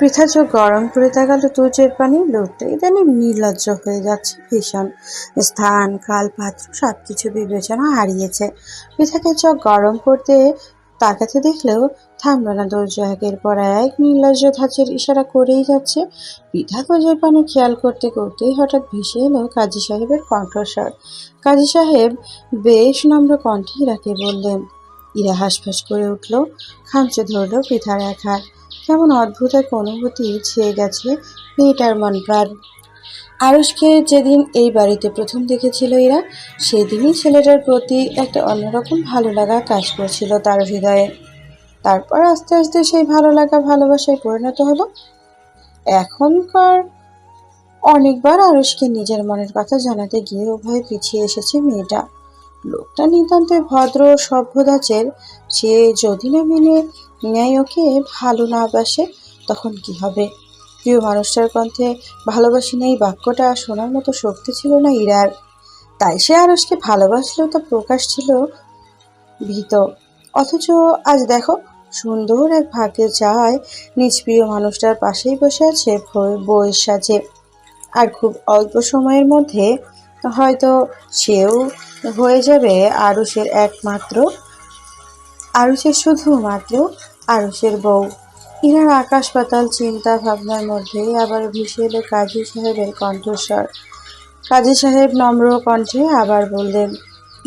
পৃথা চোখ গরম করে তাকালো তুর্যের পানি লোকটা ইদানিং নির্লজ্জ হয়ে যাচ্ছে ভীষণ। স্থান কাল পাত্র সবকিছু বিবেচনা হারিয়েছে। পৃথাকে চোখ গরম করতে তাকাতে দেখলেও থামলো না দুর্য একের পর এক নির্লজ্জ ধাঁচের ইশারা করেই যাচ্ছে। পৃথা তুর্যের পানি খেয়াল করতে করতেই হঠাৎ ভেসে এলো কাজী সাহেবের কণ্ঠস্বর। কাজী সাহেব বেশ নম্র কণ্ঠে ইরাকে বললেন, ইরা হাসফাস করে উঠল, খামচে ধরলো পৃথার এক হাত। কেমন অদ্ভুত এক অনুভূতি ছেয়ে গেছে মেয়েটার মন প্রাণ। আরুষকে যেদিন এই বাড়িতে প্রথম দেখেছিল এরা, সেদিনই ছেলেটার প্রতি একটা অন্যরকম ভালো লাগা কাজ করছিল তার হৃদয়ে। তারপর আস্তে আস্তে সেই ভালো লাগা ভালোবাসায় পরিণত হলো। এখনকার অনেকবার আরুষকে নিজের মনের কথা জানাতে গিয়ে উভয় পিছিয়ে এসেছে মেয়েটা। লোকটা নিতান্তই ভদ্র সভ্যদাচের সে যদি না মেনে ন্যায় ওকে ভালো না বাসে, তখন কি হবে? প্রিয় মানুষটার কণ্ঠে ভালোবাসি না এই বাক্যটা, শোনার মতো শক্তি ছিল না ইরার। তাই সে আরসকে ভালোবাসলেও তা প্রকাশ ছিল ভীত। অথচ আজ দেখো, সুন্দর এক ভাগ্যে চায় নিজ প্রিয় মানুষটার পাশেই বসে আছে বইয়ের সাজে। আর খুব অল্প সময়ের মধ্যে হয়তো সেও হয়ে যাবে আরুষের একমাত্র, আরুষের শুধুমাত্র আরুষের বউ। ইনার আকাশ পাতাল চিন্তা ভাবনার মধ্যেই আবার ভেসে এলো কাজী সাহেবের কণ্ঠস্বর। কাজী সাহেব নম্র কণ্ঠে আবার বললেন,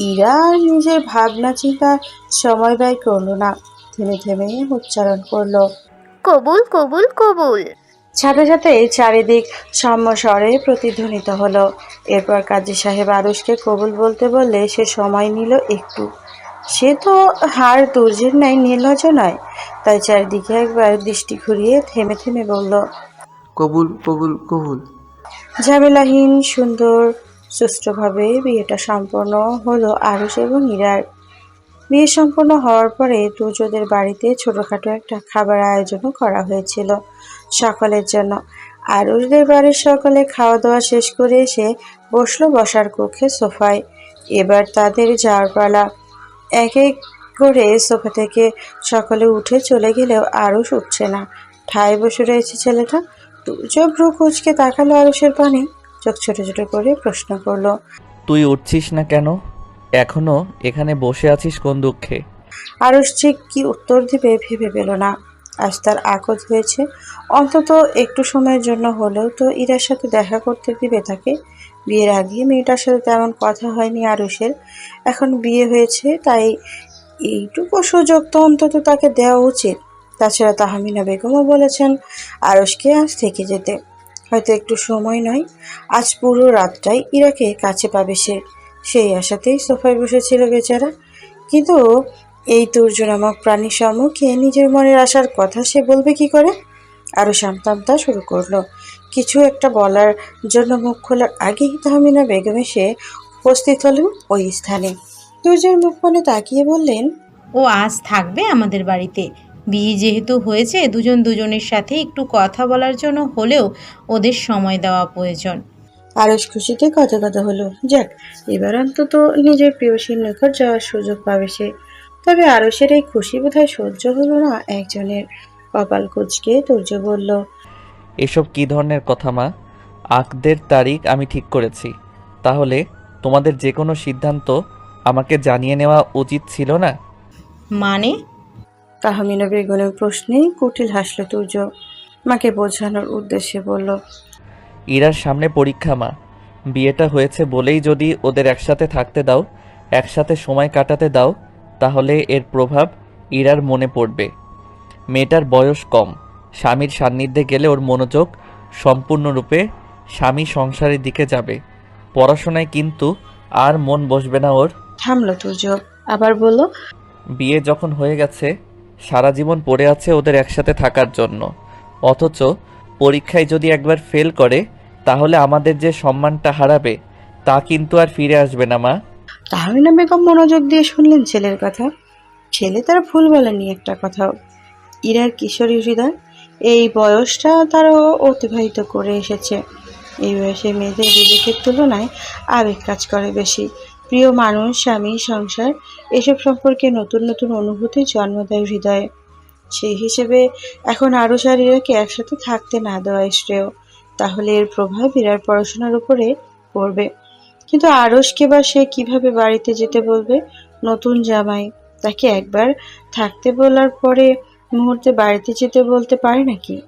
ইরা নিজের ভাবনা চিন্তা সময় ব্যয় করল না। থেমে থেমে উচ্চারণ করল, কবুল কবুল কবুল। সাথে সাথে চারিদিক সম্মস্বরে প্রতিধ্বনিত হলো। এরপর কাজী সাহেব আরুষকে কবুল বলতে বললে সে সময় নিল একটু। সে তো হার দুর্যের ন্যায় নির্লজ্জ নয়। তাই চারিদিকে একবার দৃষ্টি ঘুরিয়ে থেমে থেমে বলল কবুল কবুল কবুল। ঝামেলাহীন সুন্দর সুষ্ঠুভাবে বিয়েটা সম্পন্ন হলো আরুষ এবং ইরার বিয়ে সম্পন্ন হওয়ার পরে দুজোদের বাড়িতে ছোটোখাটো একটা খাবার আয়োজনও করা হয়েছিল। সকলের জন্য। আর আরুষদের বাড়ির সকলে খাওয়া দাওয়া শেষ করে এসে বসল বসার কক্ষে সোফায়। এবার তাদের যাওয়ার পালা। এক এক করে সোফা থেকে সকলে উঠে চলে গেলেও আরুষ উঠছে না। ঠায় বসে রয়েছে ছেলেটা। তুর্য ভ্রু কুচকে তাকালো আরুষের পানি। চোখ ছোট ছোট করে প্রশ্ন করল তুই উঠছিস না কেন? এখনও এখানে বসে আছিস কোন দুঃখে? আরুষ ঠিক কি উত্তর দিবে ভেবে পেল না। আজ তার আকজ হয়েছে। অন্তত একটু সময়ের জন্য হলেও তো ইরার সাথে দেখা করতে দিবে তাকে। বিয়ের আগে মেয়েটার সাথে তেমন কথা হয়নি আরুষের। এখন বিয়ে হয়েছে, তাই এইটুকু সুযোগ তো অন্তত তাকে দেওয়া উচিত। তাছাড়া তাহমিনা বেগমও বলেছেন আরুষকে আজ থেকে যেতে। হয়তো একটু সময় নয়, আজ পুরো রাতটাই ইরাকে কাছে পাবে সে। সেই আশাতেই সোফায় বসেছিল বেচারা। কিন্তু এই তুর্য নামক প্রাণীর সম্মুখে নিজের মনের আসার কথা সে বলবে কি করে? আরও সামতামতা শুরু করল। কিছু একটা বলার জন্য মুখ খোলার আগেই তাহমিনা বেগম এসে উপস্থিত হলেন ওই স্থানে। তুর্যের মুখ মনে তাকিয়ে বললেন ও আজ থাকবে আমাদের বাড়িতে। বিয়ে যেহেতু হয়েছে দুজন দুজনের সাথে একটু কথা বলার জন্য হলেও ওদের সময় দেওয়া প্রয়োজন। আরস খুশিতে কথা কথা হলো। যাক এবার অন্তত নিজের প্রিয়সীর নিকট যাওয়ার সুযোগ পাবে সে। তবে আরসের এই খুশি বোধহয় সহ্য হলো না। একজনের কপাল কুচকে তুর্য বলল এসব কী ধরনের কথা মা? আকদের তারিখ আমি ঠিক করেছি। তাহলে তোমাদের যে কোনো সিদ্ধান্ত আমাকে জানিয়ে নেওয়া উচিত ছিল না? মানে? তাহমিনা বেগুনের প্রশ্নেই কুটিল হাসল তুর্য। মাকে বোঝানোর উদ্দেশ্যে বলল ইরার সামনে পরীক্ষা মা। বিয়েটা হয়েছে বলেই যদি ওদের একসাথে থাকতে দাও একসাথে সময় কাটাতে দাও তাহলে এর প্রভাব ইরার মনে পড়বে। মেয়েটার বয়স কম। স্বামীর সান্নিধ্যে গেলে ওর মনোযোগ সম্পূর্ণরূপে স্বামী সংসারের দিকে যাবে। পড়াশোনায় কিন্তু আর মন বসবে না ওর। থামলো তুর্য আবার বলল বিয়ে যখন হয়ে গেছে সারা জীবন পড়ে আছে ওদের একসাথে থাকার জন্য। অথচ পরীক্ষায় যদি একবার ফেল করে তাহলে আমাদের যে সম্মানটা হারাবে তা কিন্তু আর ফিরে আসবে না মা। তাহমিনা বেগম মনোযোগ দিয়ে শুনলেন ছেলের কথা। ছেলে তারা ভুল বলেনি একটা কথাও ইরার কিশোরী হৃদয়, এই বয়সটা তারও অতিবাহিত করে এসেছে। এই বয়সে মেয়েদের বিবেকের তুলনায় আবেগ কাজ করে বেশি। প্রিয় মানুষ, স্বামী, সংসার, এসব সম্পর্কে নতুন নতুন অনুভূতি জন্ম দেয় হৃদয়ে। সেই হিসেবে এখন আরও শারীরাকে একসাথে থাকতে না দেওয়াই শ্রেয়। তাহলে এর প্রভাব ইরার পড়াশোনার উপরে পড়বে। কিন্তু আরসকে বা সে কীভাবে বাড়িতে যেতে বলবে? নতুন জামাই। তাকে একবার থাকতে বলার পরে মুহূর্তে বাড়িতে যেতে বলতে পারে নাকি?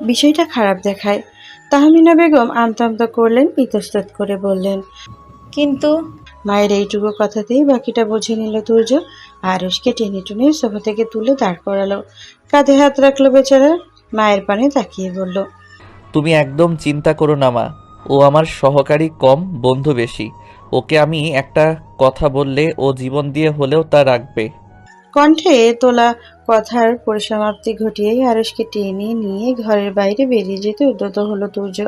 বিষয়টা খারাপ দেখায়। তাহমিনা বেগম আমতা আমতা করলেন ইতস্তত করে বললেন কিন্তু? মায়ের এইটুকু কথাতেই বাকিটা বুঝে নিল তুর্য। আরসকে টেনে টুনে সোফা থেকে তুলে দাঁড় করালো। কাঁধে হাত রাখল বেচারা মায়ের পানে তাকিয়ে বলল তুমি একদম চিন্তা করো না মা। ও আমার সহকারী কম বন্ধু বেশি। ওকে আমি একটা কথা বললে ও জীবন দিয়ে হলেও তা রাখবে। কণ্ঠে তোলা কথার পরিসমাপ্তি ঘটিয়েই আরসকে টেনে নিয়ে ঘরের বাইরে বেরিয়ে যেতে উদ্যত হলো তুর্য।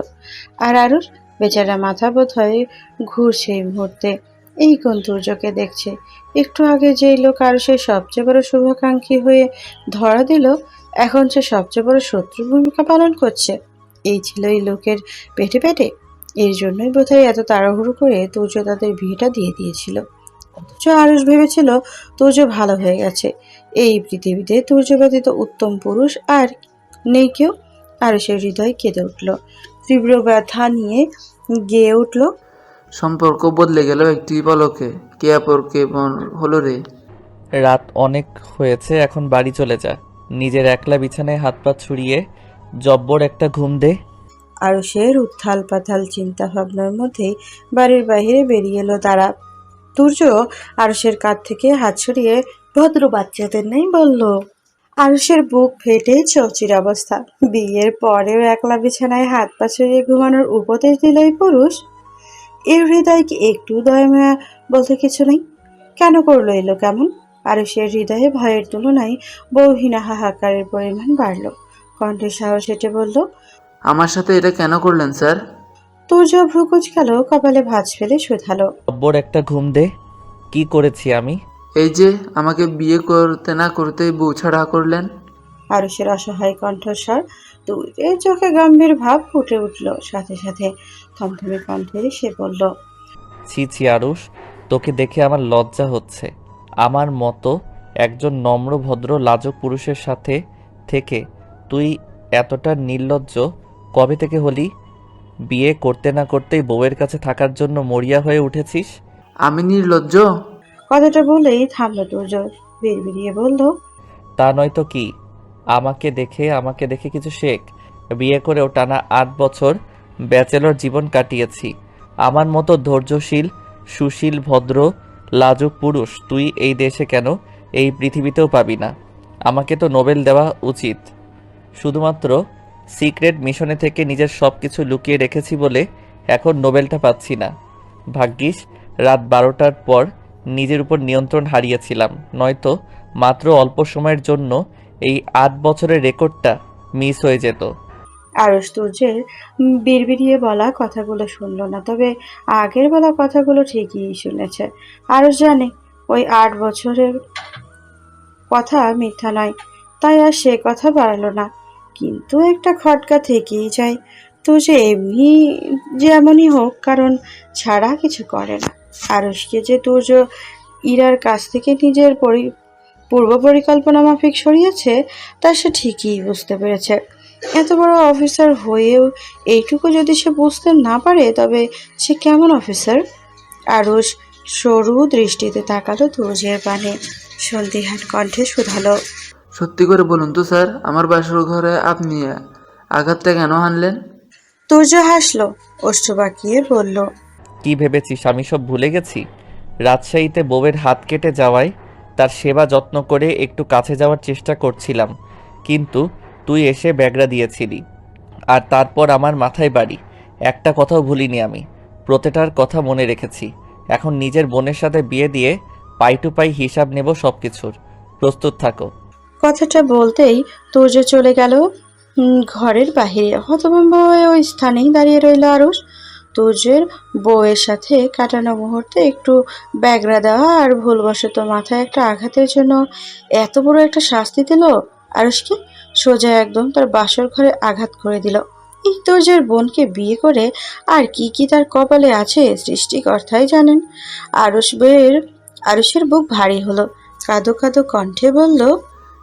আর আরুষ বেচারা মাথা বোধ হয়ে ঘুরছে এই মুহূর্তে। এই কোন তুর্যকে দেখছে? একটু আগে যেই লোক আরুষের সবচেয়ে বড় শুভাকাঙ্ক্ষী হয়ে ধরা দিল, এখন সে সবচেয়ে বড় শত্রুর ভূমিকা পালন করছে। এই ছিল এই লোকের পেটে পেটে এর জন্যই বোধহয় এত তাড়াহুড়ো করে তুর্য তাদের বিয়েটা দিয়ে দিয়েছিল। অথচ আরুষ ভেবেছিল তুর্য ভালো হয়ে গেছে। এই পৃথিবীতে তুর্য ব্যতীত উত্তম পুরুষ আর নেই কেউ। আরুষের হৃদয় কেঁদে উঠল। তীব্র ব্যথা নিয়ে গেয়ে উঠল। সম্পর্ক বদলে গেল একটি পলকে। কে আপর কে পর হলো রে? রাত অনেক হয়েছে এখন বাড়ি চলে যা। নিজের একলা বিছানায় হাত পা ছুড়িয়ে জব্বর একটা ঘুম দে। আরুষের উত্থাল পাথাল চিন্তা ভাবনার মধ্যেই বাড়ির বাইরে বেরিয়ে এলো তারা। তুর্য আরুষের কাঁধ থেকে হাত সরিয়ে, ভদ্র বাচ্চাদের নেই? বলল। আরুষের বুক ফেটে চৌচির অবস্থা। বিয়ের পরেও একলা বিছানায় হাত পা ছড়িয়ে ঘুমানোর উপদেশ দিল এই পুরুষ। এর হৃদয় কি একটু দয়মায়া বলতে কিছু নেই। কেন করল এলো কেমন? আরুষের হৃদয়ে ভয়ের তুলনায় বৌহীনা হাহাকারের পরিমাণ বাড়ল। কণ্ঠে সাহস হেঁটে বলল আমার সাথে এটা কেন করলেন স্যার? তুর্য ভ্রুকুচ গেল কপালে ভাঁজ ফেলে শুধালো। জব্বর একটা ঘুম দে। কি করেছি আমি? এই যে আমাকে বিয়ে করতে না করতেই বউ ছাড়া করলেন। আরুষের অসহায় কণ্ঠস্বর তুর্যের চোখে গম্ভীর ভাব ফুটে উঠল। সাথে সাথে থমথমে কণ্ঠে সে বলল ছি ছি আরুষ তোকে দেখে আমার লজ্জা হচ্ছে। আমার মতো একজন নম্র ভদ্র লাজক পুরুষের সাথে থেকে তুই এতটা নির্লজ্জ কবে থেকে হলি? বিয়ে করতে না করতেই বউয়ের কাছে থাকার জন্য মরিয়া হয়ে উঠেছিস? আমি নির্লজ্জ। কথাটা বলেই থামলো তুর্য বিড়বিড়িয়ে বলল তা নয়তো কি? আমাকে দেখে আমাকে দেখে কিছু শেখ। বিয়ে করেও টানা আট বছর ব্যাচেলর জীবন কাটিয়েছি। আমার মতো ধৈর্যশীল সুশীল ভদ্র লাজুক পুরুষ তুই এই দেশে কেন? এই পৃথিবীতেও পাবি না। আমাকে তো নোবেল দেওয়া উচিত। শুধুমাত্র সিক্রেট মিশনে থেকে নিজের সব কিছু লুকিয়ে রেখেছি বলে এখন নোবেলটা পাচ্ছি না। ভাগ্যিস, রাত বারোটার পর নিজের উপর নিয়ন্ত্রণ হারিয়েছিলাম। নয়তো মাত্র অল্প সময়ের জন্য এই আট বছরের রেকর্ডটা মিস হয়ে যেত। আরুষ তুর্যের বিড়বিড়িয়ে বলা কথাগুলো শুনল না, তবে আগের বলা কথাগুলো ঠিকই শুনেছে। আরুষ জানে, ওই আট বছরের কথা মিথ্যা নয়, তাই আর সে কথা বাড়ালো না। কিন্তু একটা খটকা থেকেই যায়। তো যে এমনি যেমনই হোক, কারণ ছাড়া কিছু করে না। আরুষকে যে তুর্য ইরার কাছ থেকে নিজের পরি, পূর্ব পরিকল্পনা মাফিক সরিয়েছে, তা সে ঠিকই বুঝতে পেরেছে। এত বড় অফিসার হয়েও এইটুকু যদি সে বুঝতে না পারে, তবে সে কেমন অফিসার? আরুষ সরু দৃষ্টিতে তাকালো তুর্যের পানে। সন্ধিহান কণ্ঠে শুধালো। সত্যি করে বলুন তো স্যার আমার বাসর ঘরে আপনি আঘাতটা কেন হানলেন? তুর্য হাসলো ওষ্ঠ বাঁকিয়ে বলল কি ভেবেছিস? আমি সব ভুলে গেছি? রাজশাহীতে বউয়ের হাত কেটে যাওয়ায় তার সেবা যত্ন করে একটু কাছে যাওয়ার চেষ্টা করছিলাম কিন্তু তুই এসে ব্যাগরা দিয়েছিলি। আর তারপর আমার মাথায় বাড়ি। একটা কথাও ভুলিনি আমি। প্রতিটার কথা মনে রেখেছি। এখন নিজের বোনের সাথে বিয়ে দিয়ে পাই টু পাই হিসাব নেব সব কিছুর প্রস্তুত থাকো। কথাটা বলতেই তুর্য চলে গেল ঘরের বাহিরে। হতভম্ব হয়ে ওই স্থানেই দাঁড়িয়ে রইল আরুষ। তুর্যের বউয়ের সাথে কাটানো মুহূর্তে একটু ব্যাগরা দেওয়া আর ভুলবশত মাথায় একটা আঘাতের জন্য এত বড় একটা শাস্তি দিল আরুষকে। সোজা একদম তার বাসর ঘরে আঘাত করে দিল। এই তুর্যের বোনকে বিয়ে করে আর কি কি তার কপালে আছে সৃষ্টিকর্তাই জানেন। আরুষ বইয়ের আরুষের বুক ভারী হলো। কাঁদো কাঁদো কণ্ঠে বলল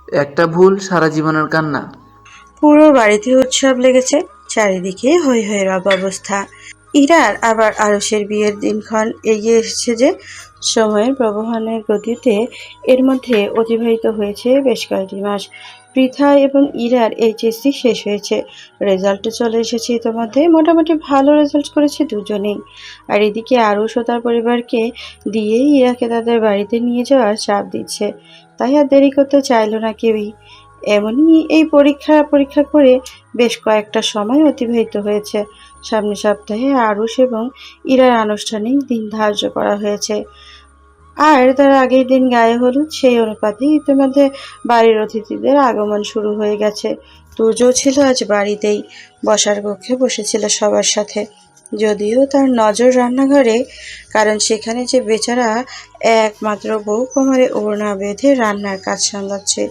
একটা ভুল সারা জীবনের কান্না। পুরো বাড়িতে উৎসব লেগেছে, চারিদিকে হই হয়ে রব অবস্থা। ইরার আবার আরসের বিয়ের দিনক্ষণ এগিয়ে এসেছে যে, সময়ের প্রবহনের গতিতে এর মধ্যে অতিবাহিত হয়েছে বেশ কয়েকটি মাস। পৃথা এবং ইরার এইচএসসি শেষ হয়েছে। রেজাল্টও চলে এসেছে ইতোমধ্যে। মোটামুটি ভালো রেজাল্ট করেছে দুজনেই। আর এদিকে আরুষ ও তার পরিবারকে দিয়ে ইরাকে তাদের বাড়িতে নিয়ে যাওয়ার চাপ দিচ্ছে। তাই আর দেরি করতে চাইলো না কেউই। এমনই এই পরীক্ষা পরীক্ষা করে বেশ কয়েকটা সময় অতিবাহিত হয়েছে। সামনের সপ্তাহে আরুষ এবং ইরার আনুষ্ঠানিক দিন ধার্য করা হয়েছে। আর তার আগের দিন গায়ে হলুদ, সেই অনুপাতে ইতিমধ্যে বাড়ির অতিথিদের আগমন শুরু হয়ে গেছে। তুজো ছিল আজ বাড়িতেই। বসার কক্ষে বসেছিল সবার সাথে। যদিও তার নজর রান্নাঘরে, কারণ সেখানে যে বেচারা একমাত্র বউ কোমরে ওড়না বেঁধে রান্নার কাজ সামলাচ্ছে।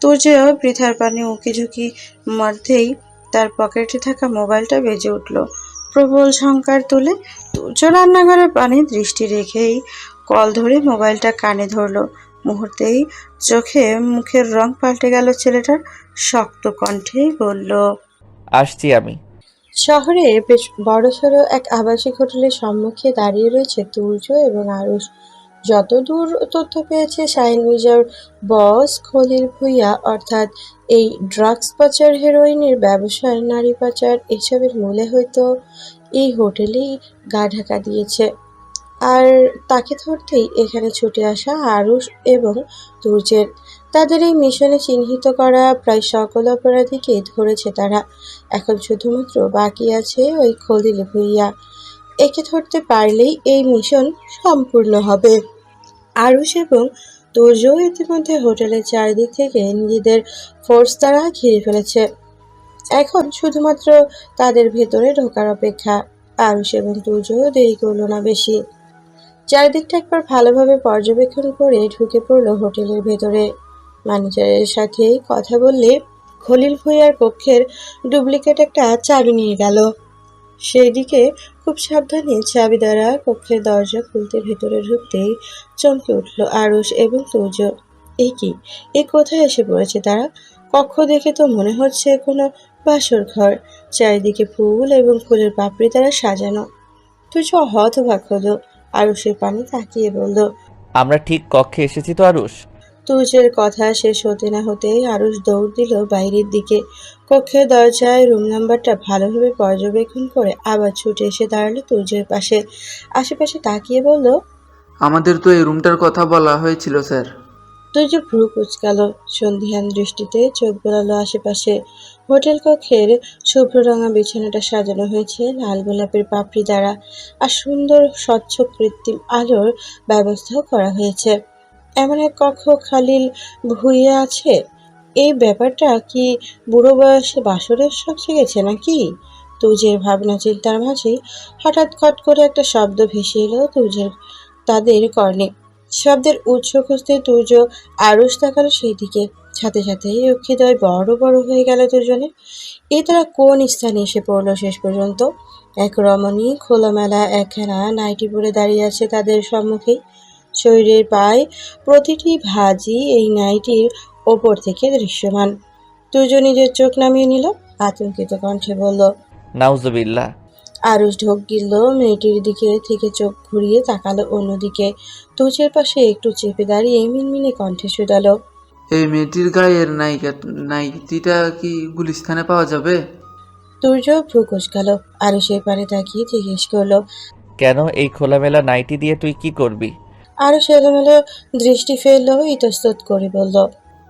তুর্যেও পৃথার পানি উঁকি ঝুঁকি মধ্যেই তার পকেটে থাকা মোবাইলটা বেজে উঠল। প্রবল ঝঙ্কার তুলে তুর্য রান্নাঘরের পানে দৃষ্টি রেখেই কল ধরে মোবাইলটা কানে ধরলো। মুহূর্তেই চোখে মুখের রং পাল্টে গেল ছেলেটার শক্ত কণ্ঠেই বলল আসছি আমি। শহরে বেশ বড়সড় এক আবাসিক হোটেলের সম্মুখে দাঁড়িয়ে রয়েছে তুর্য এবং আরুষ। যতদূর তথ্য পেয়েছে শাইন মির্জার বস খলিল ভুইয়া অর্থাৎ এই ড্রাগস পাচার হেরোইনের ব্যবসায় নারী পাচার এসবের মূলে হয়তো এই হোটেলেই গা ঢাকা দিয়েছে। আর তাকে ধরতেই এখানে ছুটে আসা আরুষ এবং তুর্যের তাদের এই মিশনে চিহ্নিত করা প্রায় সকল অপরাধীকে ধরেছে তারা। এখন শুধুমাত্র বাকি আছে ওই খলিল ভুইয়া। একে ধরতে পারলেই এই মিশন সম্পূর্ণ হবে। আরুষ এবং তুর্য ইতিমধ্যে হোটেলের চারিদিক থেকে নিজেদের ফোর্স দ্বারা ঘিরে ফেলেছে। এখন শুধুমাত্র তাদের ভেতরে ঢোকার অপেক্ষা। আরুষ এবং তুর্য দেরি করল না বেশি। চারিদিকটা একবার ভালোভাবে পর্যবেক্ষণ করে ঢুকে পড়ল হোটেলের ভেতরে। ম্যানেজারের সাথে কথা বললে খলিল ভুইয়ার কক্ষের ডুপ্লিকেট একটা চাবি নিয়ে গেল। সেই দিকে খুব সাবধানে চাবি দ্বারা কক্ষের দরজা খুলতে ভেতরে ঢুকতেই চমকে উঠল আরুষ এবং তুর্য এই কি? এ কোথায় এসে পড়েছে তারা? কক্ষ দেখে তো মনে হচ্ছে কোনো বাসর ঘর চারিদিকে ফুল এবং ফুলের পাপড়ি দ্বারা সাজানো। তুর্য হতবাক হলো। আরুষের পানে তাকিয়ে বলল আমরা ঠিক কক্ষে এসেছি তো আরুষ? তুর্যের কথা শেষ হতে না হতেই আরুষ দৌড় দিল বাইরের দিকে। কক্ষের দরজায় রুম নাম্বারটা ভালোভাবে পর্যবেক্ষণ করে আবার ছুটে এসে দাঁড়াল তুর্যের পাশে। আশেপাশে তাকিয়ে বলল আমাদের তো এই রুমটার কথা বলা হয়েছিল স্যার। তুর্য ভ্রু কুচকাল। সন্ধিহান দৃষ্টিতে চোখ বোলালো আশেপাশে। হোটেল কক্ষের শুভ্র রঙা বিছানাটা সাজানো হয়েছে, লাল গোলাপের পাপড়ি দ্বারা, আর সুন্দর স্বচ্ছ কৃত্রিম আলোর ব্যবস্থাও করা হয়েছে। এমন এক কক্ষ খালিল ভুইয়া আছে? এই ব্যাপারটা কি বুড়ো বয়সে বাসরের শখ জেগেছে নাকি? তুজের ভাবনা চিন্তার মাঝেই হঠাৎ খট করে একটা শব্দ ভেসে এলো তুজের, তাদের কর্ণে। শব্দের উৎস খুঁজতে তুর্য আরুষ তাকালো সেই দিকে সাথে সাথে রক্ষিদয় বড় বড় হয়ে গেল দুজনে। এ তারা কোন স্থানে এসে পড়ল শেষ পর্যন্ত? এক রমণী খোলামেলা একখানা নাইটি পরে দাঁড়িয়ে আছে তাদের সম্মুখেই। শরীরের পায়ে প্রতিটি ভাঁজই এই নাইটির ওপর থেকে দৃশ্যমান। তুর্য নিজের চোখ নামিয়ে নিল, আতঙ্কিত কণ্ঠে বলল, নাউজুবিল্লাহ। আরুষ ঢোক গিলল মেয়েটির দিকে থেকে চোখ ঘুরিয়ে তাকালো অন্যদিকে। তুচের পাশে একটু চেপে দাঁড়িয়ে মিনমিনে কণ্ঠে শুধালো এই মেয়েটির গায়ের নায়িকা নাইটিটা কি গুলিস্থানে পাওয়া যাবে? তুর্য ভ্রু গেল আরুষের পানে তাকিয়ে জিজ্ঞেস করল কেন এই খোলামেলা নাইটি দিয়ে তুই কি করবি? আরুষ এলোমেলো দৃষ্টি ফেলল ইতস্তত করে বলল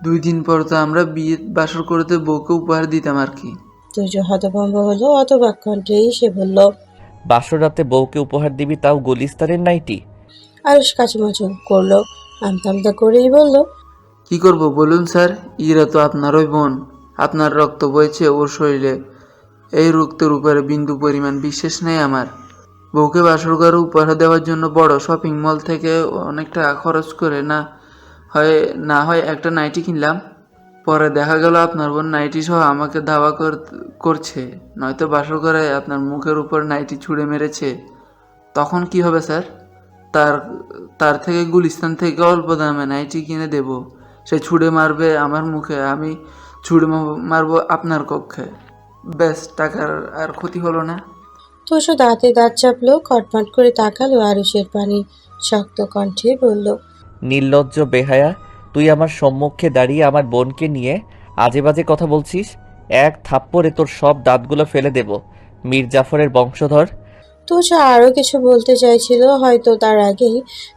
দুই দিন পর তো আমরা বিয়ে বাসর করতে বউকে উপহার দিতাম আর কি। তুর্য হতভম্ব হলো অতবাক কণ্ঠেই সে বলল বাসর রাতে বউকে উপহার দিবি তাও গলিস্তারের নাইটি? আরুষ কাচুমাচু করল আমতা আমতা করেই বলল কি করব বলুন স্যার ইরা তো আপনারই বোন আপনার রক্ত বইছে ওর শরীরে। এই রক্তের উপরে বিন্দু পরিমাণ বিশ্বাস নেই আমার। বউকে বাসর ঘরে উপহার দেওয়ার জন্য বড় শপিং মল থেকে অনেক টাকা খরচ করে না হয় না হয় একটা নাইটি কিনলাম। পরে দেখা গেল আপনার বোন নাইটি সহ আমাকে ধাওয়া কর- করছে। নয়তো বাসর ঘরে আপনার মুখের উপর নাইটি ছুঁড়ে মেরেছে। তখন কি হবে স্যার? তার তার থেকে গুলিস্তান থেকে অল্প দামে নাইটি কিনে দেব। সে ছুড়ে মারবে আমার মুখে আমি ছুড়ে মারবো আপনার কক্ষে। ব্যাস টাকার আর ক্ষতি হলো না। তুষ দাঁতে দাঁত চাপলো কটমট করে তাকালো আরুষের পানি শক্ত কণ্ঠে বলল নির্লজ্জ বেহায়া তুই আমার সম্মুখে দাঁড়িয়ে আমার বোনকে নিয়ে আজে বাজে কথা বলছিস? এক থাপ্পড়ে তোর সব দাঁতগুলো ফেলে দেব। মীর জাফরের বংশধর। তো তুষা আরও কিছু বলতে চাইছিল হয়তো তার আগেই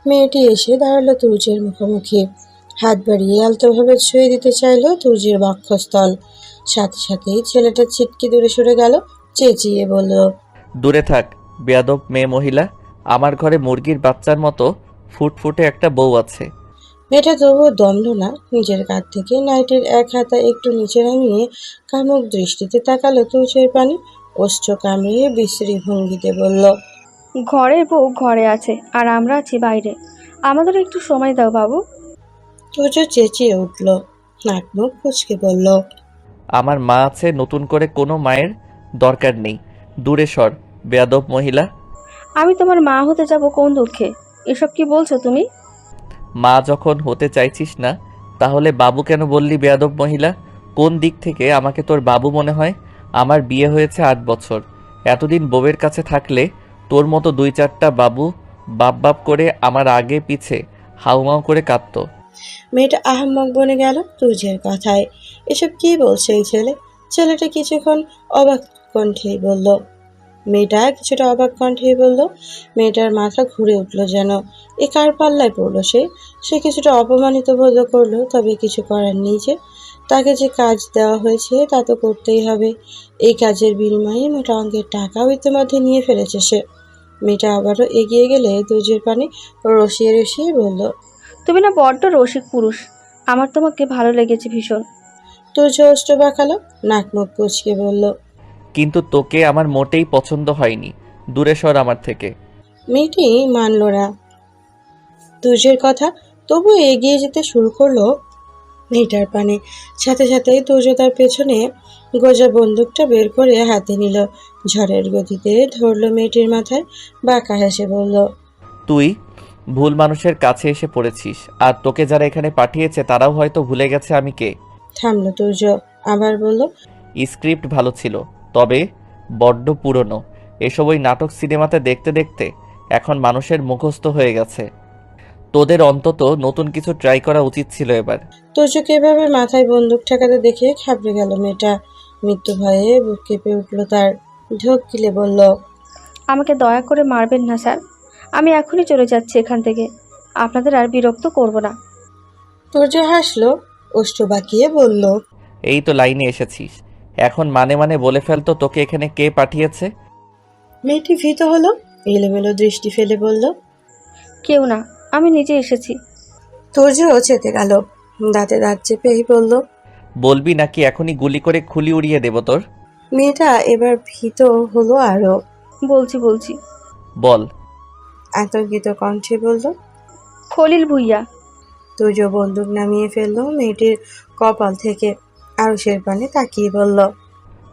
মেয়েটি এসে দাঁড়াল তুর্যের মুখোমুখি। হাত বাড়িয়ে আলতোভাবে ছুঁয়ে দিতে চাইলো তুর্যের বক্ষস্থল সাথে সাথেই ছেলেটা ছিটকে দূরে সরে গেল চেঁচিয়ে বলল দূরে থাক বেয়াদব মেয়ে মহিলা। আমার ঘরে মুরগির বাচ্চার মতো ফুটফুটে একটা বউ আছে। মেয়েটা তবুও দমল না। নিজের কাঁধ থেকে নাইটের এক হাতা একটু নিচে নামিয়ে কামুক দৃষ্টিতে তাকালো তুর্যের পানি। ওষ্ঠ কামড়িয়ে বিশ্রী ভঙ্গিতে বলল ঘরের বউ ঘরে আছে আর আমরা আছি বাইরে। আমাদের একটু সময় দাও বাবু। তুর্য চেঁচিয়ে উঠল নাক মুখ কুচকে বলল আমার মা আছে নতুন করে কোনো মায়ের দরকার নেই। দূরে সর বেয়াদব মহিলা। আমি তোমার মা হতে যাব কোন দুঃখে? এসব কি বলছো তুমি? মা যখন হতে চাইছিস না, তাহলে বাবু কেন বললি, বেয়াদব মহিলা? কোন দিক থেকে আমাকে তোর বাবু মনে হয়? আমার বিয়ে হয়েছে আট বছর। এতদিন বউয়ের কাছে থাকলে তোর মতো দুই চারটা বাবু বাপ বাপ করে আমার আগে পিছে হাউমাউ করে কাঁদতো। মেয়েটা আহাম্মক বনে গেল তুর্যের কথায়। এসব কি বলছে এই ছেলে? ছেলেটা কিছুক্ষণ অবাক কণ্ঠেই বলল মেয়েটা কিছুটা অবাক কণ্ঠেই বলল মেয়েটার মাথা ঘুরে উঠল যেন এ কার পাল্লায় পড়ল সে? সে কিছুটা অপমানিত বোধ করল তবে কিছু করার নেই যে। তাকে যে কাজ দেওয়া হয়েছে তা তো করতেই হবে। এই কাজের বিনিময়ে মোটা অঙ্কের টাকাও ইতিমধ্যে নিয়ে ফেলেছে সে। মেয়েটা আবারও এগিয়ে গেলে তুর্যের পানে রসিয়ে রসিয়ে বলল তুমি না বড্ড রসিক পুরুষ। আমার তোমাকে ভালো লেগেছে ভীষণ। তুর্য অষ্ট বাঁকালো নাক মুখ কুচকে বলল কিন্তু তোকে আমার মোটেই পছন্দ হয়নি। দূরে সর আমার থেকে। মেয়েটি মানল না। তুর্যের কথা তবু এগিয়ে যেতে শুরু করল মেয়েটার পানে। সাথে সাথে তুর্য তার পেছনে গোজা বন্দুকটা বের করে হাতে নিল। ঝড়ের গতিতে ধরলো মেয়েটির মাথায় বাঁকা হেসে বলল তুই ভুল মানুষের কাছে এসে পড়েছিস আর তোকে যারা এখানে পাঠিয়েছে তারাও হয়তো ভুলে গেছে আমি কে? থামলো তুর্য আবার বলল স্ক্রিপ্ট ভালো ছিল। তবে বড্ড পুরনো। এসব ওই নাটক সিনেমাতে দেখতে দেখতে এখন মানুষের মুখস্থ হয়ে গেছে। তোদের অন্তত নতুন কিছু ট্রাই করা উচিত ছিল এবার। তুর্যকে এভাবে মাথায় বন্দুক ঠেকাতে দেখে খাবড়ে গেল মেয়েটা। মৃত্যু ভয়ে বুক কেঁপে উঠল তার। ঢোক গিলে বলল আমাকে দয়া করে মারবেন না স্যার। আমি এখনই চলে যাচ্ছি এখান থেকে। আপনাদের আর বিরক্ত করব না। তুর্য হাসলো ওষ্ঠ বাঁকিয়ে বলল এই তো লাইনে এসেছিস। এখন মানে মানে বলে ফেলতো তোকে এখানে কে পাঠিয়েছে? মেয়েটি ভীত হলো এলোমেলো দৃষ্টি ফেলে বলল কেউ না আমি নিজে এসেছি। তুর্যও চেতে গেল দাঁতে দাঁত চেপেই বলল বলবি নাকি এখনই গুলি করে খুলি উড়িয়ে দেব তোর? মেয়েটা এবার ভীত হলো আরও। বলছি বলছি। বল। আতঙ্কিত কণ্ঠে বলল খলিল ভুইয়া। তুর্য বন্দুক নামিয়ে ফেলল মেয়েটির কপাল থেকে। আরও পানে তাকিয়ে বলল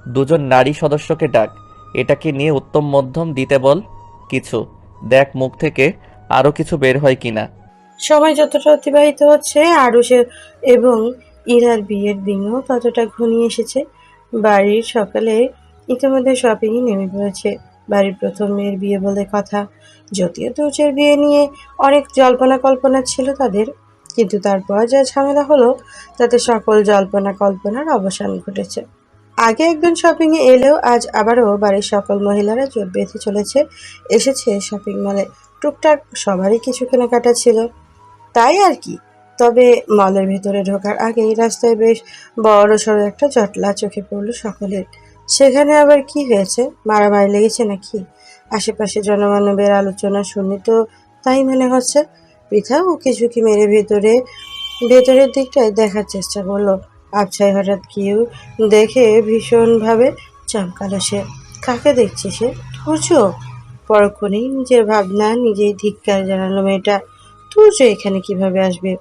দুজন নারী সদস্যকে ডাক। এটাকে নিয়ে উত্তম মধ্যম দিতে বল। কিছু। দেখ মুখ থেকে আরও কিছু বের হয় কিনা। সময় যতটা অতিবাহিত হচ্ছে আরও সে এবং ইরার বিয়ের দিনও ততটা ঘনিয়ে এসেছে। বাড়ির সকালে ইতিমধ্যে শপিংয়ে নেমে পড়েছে। বাড়ির প্রথম মেয়ের বিয়ে বলে কথা। যদিও তুর্যের বিয়ে নিয়ে অনেক জল্পনা কল্পনা ছিল তাদের কিন্তু তারপর যা ঝামেলা হলো, তাতে সকল জল্পনা কল্পনার অবসান ঘটেছে। আগে একদিন শপিংয়ে এলেও আজ আবারও বাড়ির সকল মহিলারা জোট বেঁধে চলেছে, এসেছে শপিং মলে টুকটাক সবারই কিছু কেনাকাটা ছিল। তাই আর কি? তবে মলের ভেতরে ঢোকার আগেই রাস্তায় বেশ বড় সড়ো একটা জটলা চোখে পড়ল সকলের। সেখানে আবার কি হয়েছে? মারামারি লেগেছে নাকি? আশেপাশে জনমানবের আলোচনা শুনে তো তাই মনে হচ্ছে। পৃথা উকি ঝুঁকি মেরে ভেতরে, ভেতরের দিকটায় দেখার চেষ্টা করল। আবছাই হঠাৎ কেউ দেখে ভীষণভাবে চমকালো সে। কাকে দেখছে সে? ধৈর্য পরক্ষণেই নিজের ভাবনা নিজেই ধিক্কার জানালো মেয়েটা। তুর্য এখানে কীভাবে আসবে?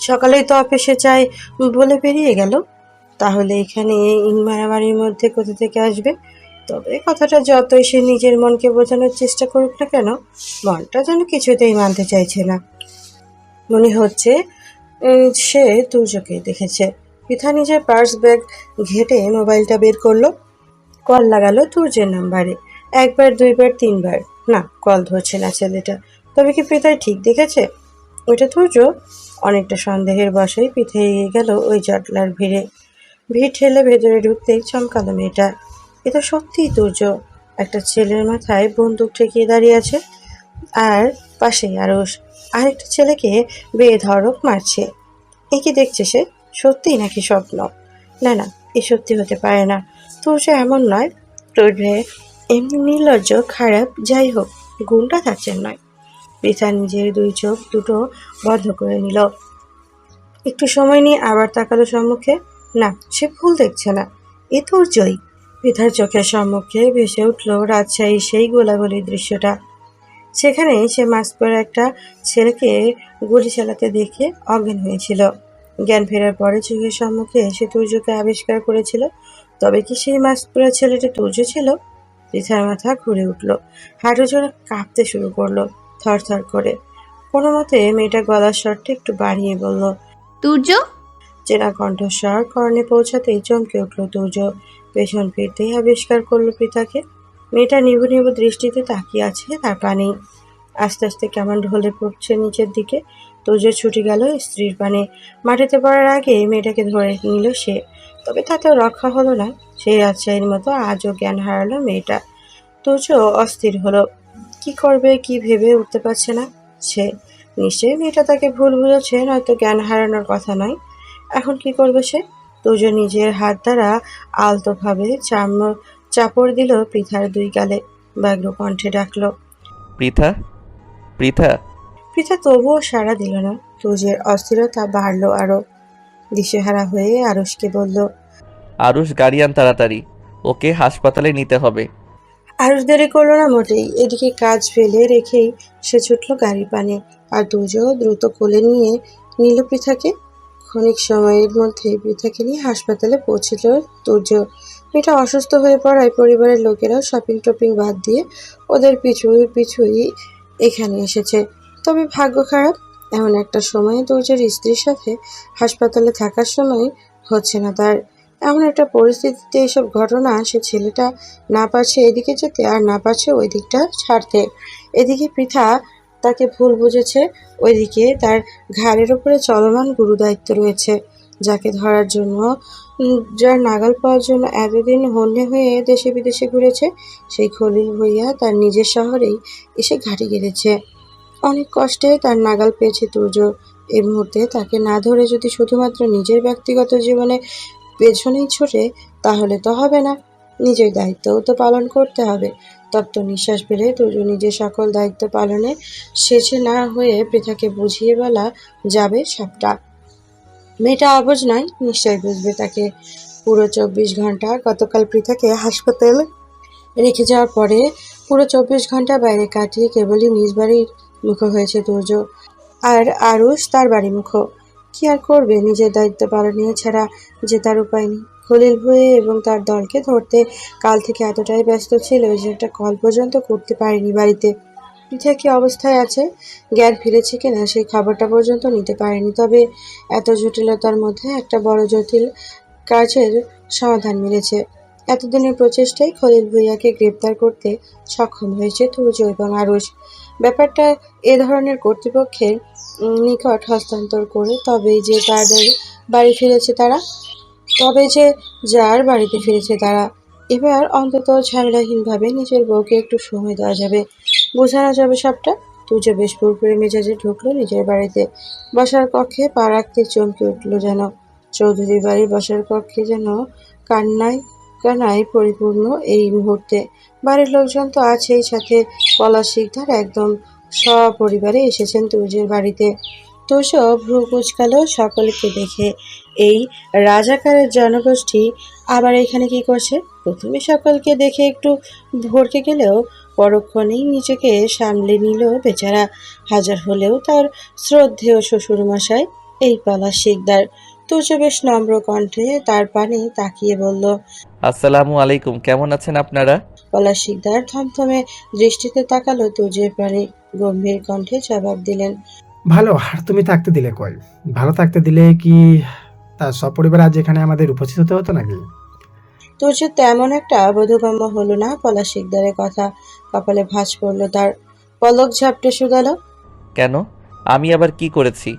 সকালেই তো অফিসে চাই বলে পেরিয়ে গেল। তাহলে এখানে ইন মারামারির মধ্যে কোথা থেকে আসবে? তবে কথাটা যতই সে নিজের মনকে বোঝানোর চেষ্টা করুক না কেন, মনটা যেন কিছুতেই মানতে চাইছে না। মনে হচ্ছে সে তুর্যকে দেখেছে। পিথা নিজের পার্স ব্যাগ ঘেটে মোবাইলটা বের করল। কল লাগালো তুর্যের নাম্বারে। একবার, দুইবার, তিনবার। না, কল ধরছে না ছেলেটা। তবে কি পৃথাই ঠিক দেখেছে? ওইটা তুর্য অনেকটা সন্দেহের বসেই পিঠে এগিয়ে গেল ওই জটলার ভিড়ে। ভিড় ঠেলে ভেতরে ঢুকতেই চমকালো মেয়েটা। এ তো সত্যিই তুর্য একটা ছেলের মাথায় বন্দুক ঠেকিয়ে দাঁড়িয়ে আছে। আর পাশেই আরস আরেকটা ছেলেকে বেধড়ক মারছে। এ কি দেখছে সে সত্যিই নাকি স্বপ্ন? না না, এ সত্যি হতে পারে না। তুর্য এমন নয়। তোরে এমনি নির্লজ্জ, খারাপ, যাই হোক, গুণটা থাকছে নয়। পৃথা নিজের দুই চোখ দুটো বন্ধ করে নিল। একটু সময় নিয়ে আবার তাকালো সম্মুখে। না, সে ভুল দেখছে না। এ তোর জয়। পৃথার চোখের সম্মুখে ভেসে উঠল রাজশাহী সেই গোলাগুলির দৃশ্যটা। সেখানে সে মাস্ক পরে একটা ছেলেকে গুলি চালাতে দেখে অজ্ঞান হয়েছিল। জ্ঞান ফেরার পরে চোখের সম্মুখে সে তুর্যকে আবিষ্কার করেছিল। তবে কি সেই মাস্ক পরা ছেলেটি তুর্য ছিল? পৃথার মাথা ঘুরে উঠল। হাঁটু জোড়া কাঁপতে শুরু করল থরথর করে। কোনো মতে মেয়েটা গলার স্বরটা একটু বাড়িয়ে বলল তুর্য? চেনা কণ্ঠস্বর কর্ণে পৌঁছাতেই চমকে উঠল তুর্য। পেছন ফিরতেই আবিষ্কার করল পিতাকে মেয়েটা নিভু নিভু দৃষ্টিতে তাকিয়ে আছে, তার পানে আস্তে আস্তে কেমন ঢলে পড়ছে নিচের দিকে। তুর্য ছুটি গেল, স্ত্রীর পানে মাটিতে পড়ার আগে মেয়েটাকে ধরে নিল সে। তবে তাতেও রক্ষা হলো না। সেই রাজশাহীর মতো আজও জ্ঞান হারালো মেয়েটা। তুর্য অস্থির হলো। কি করবে, কি ভেবে উঠতে পারছে না সে। নিশ্চয়ই মেয়েটা তাকে ভুল বুঝেছে, নয়তো জ্ঞান হারানোর কথা নয়। এখন কি করবে সে? তুজো নিজের হাত দ্বারা আলতোভাবে চাম চাপড় দিল পৃথার দুই গালে। ব্যগ্র কণ্ঠে ডাকল পৃথা পৃথা। পৃথা তবুও সাড়া দিল না। তুজের অস্থিরতা বাড়ল আরও। দিশেহারা হয়ে আরসকে বলল আরুষ গাড়ি আন তাড়াতাড়ি। ওকে হাসপাতালে নিতে হবে। আরুষ দেরি করল না মোটেই। এদিকে কাজ ফেলে রেখেই সে ছুটলো গাড়ি পানে আর দুজো দ্রুত কোলে নিয়ে নিল পৃথাকে। ক্ষণিক সময়ের মধ্যে পৃথাকে নিয়ে হাসপাতালে পৌঁছিল তুর্য মেয়েটা অসুস্থ হয়ে পড়ায় পরিবারের লোকেরাও শপিং টপিং বাদ দিয়ে ওদের পিছু পিছুই এখানে এসেছে। তবে ভাগ্য খারাপ, এমন একটা সময়ে তুর্যের স্ত্রীর সাথে হাসপাতালে থাকার সময় হচ্ছে না তার। এমন একটা পরিস্থিতিতে এসব ঘটনা সে ছেলেটা না পারছে এদিকে যেতে আর না পারছে ওই দিকটা ছাড়তে। এদিকে পৃথা তাকে ভুল বুঝেছে, ওইদিকে তার ঘাড়ের উপরে চলমান গুরু দায়িত্ব রয়েছে, যাকে ধরার জন্য যার নাগাল পাওয়ার জন্য এতদিন হন্যে হয়ে দেশে বিদেশে ঘুরেছে, সেই খলিল ভইয়া তার নিজের শহরেই এসে ঘাঁটি গেড়েছে অনেক কষ্টে তার নাগাল পেয়েছে তুর্য এই মুহূর্তে তাকে না ধরে যদি শুধুমাত্র নিজের ব্যক্তিগত জীবনে পেছনেই ছোটে, তাহলে তো হবে না। নিজের দায়িত্বও তো পালন করতে হবে। তপ্ত নিঃশ্বাস ফেলে তুর্য নিজের সকল দায়িত্ব পালনে শেষে না হয়ে পৃথাকে বুঝিয়ে বলা যাবে সবটা মেয়েটা অবুঝ নয়, নিশ্চয়ই বুঝবে তাকে পুরো চব্বিশ ঘণ্টা গতকাল পৃথাকে হাসপাতাল রেখে যাওয়ার পরে পুরো চব্বিশ ঘণ্টা বাইরে কাটিয়ে কেবলই নিজ বাড়ির মুখ হয়েছে তুর্য আর আরুষ তার বাড়ি মুখ। কি আর করবে? নিজের দায়িত্ব পালনে ছাড়া যে তার উপায় নেই। খলিল ভয়ে এবং তার দলকে ধরতে কাল থেকে এতটাই ব্যস্ত ছিল যে একটা কল পর্যন্ত করতে পারেনি বাড়িতে। পৃথা কি অবস্থায় আছে? জ্ঞান ফিরেছে কিনা? সেই খবরটা পর্যন্ত নিতে পারেনি। তবে এত জটিলতার মধ্যে একটা বড় জটিল কাজের সমাধান মিলেছে। এতদিনের প্রচেষ্টায় খলিল ভুইয়াকে গ্রেপ্তার করতে সক্ষম হয়েছে তুর্য এবং আরুষ। ব্যাপারটা এ ধরনের কর্তৃপক্ষের নিকট হস্তান্তর করে তবেই যে তাদের বাড়ি ফিরেছে তারা, তবে যে যার বাড়িতে ফিরেছে তারা, এবার অন্তত ঝামেলাহীনভাবে নিজের বউকে একটু সময় দেওয়া যাবে। বোঝানো যাবে সবটা। তুজ বেশ পুরপুরে মেজাজে ঢুকলো, নিজের বাড়িতে বসার কক্ষে পা রাখতে চমকে উঠল যেন। চৌধুরী বাড়ির বসার কক্ষে যেন কান্নায় কান্নায় পরিপূর্ণ এই মুহূর্তে। বাড়ির লোকজন তো আছেই সাথে, পলাশ শিকদার একদম সপরিবারে এসেছেন তুজের বাড়িতে। তুষ ভ্রু কুচকালো সকলকে দেখে। এই রাজাকারের জনগোষ্ঠী আবার এখানে কি করছে? প্রথমে সকলকে দেখে একটু ভরকে গেলেও পরক্ষণেই নিজেকে সামলে নিল বেচারা। হাজার হলেও তার শ্রদ্ধেয় শ্বশুরমশাই এই পালা শিকদার। তুচে বেশ নম্র কণ্ঠে তার পানে তাকিয়ে বলল আসসালামু আলাইকুম কেমন আছেন আপনারা? পলা শিকদার থমথমে দৃষ্টিতে তাকালো তুজে পানে গম্ভীর কণ্ঠে জবাব দিলেন ভালো আর তুমি থাকতে দিলে কই? ভালো থাকতে দিলে কি তার সপরিবার আজ এখানে আমাদের উপস্থিত হতে হতো নাকি? তুজে তেমন একটা বোধগম্য হলো না পলা শিকদারের কথা। কপালে ভাঁজ করল তার পলক ঝাপটে শুধালো কেন? আমি আবার কি করেছি?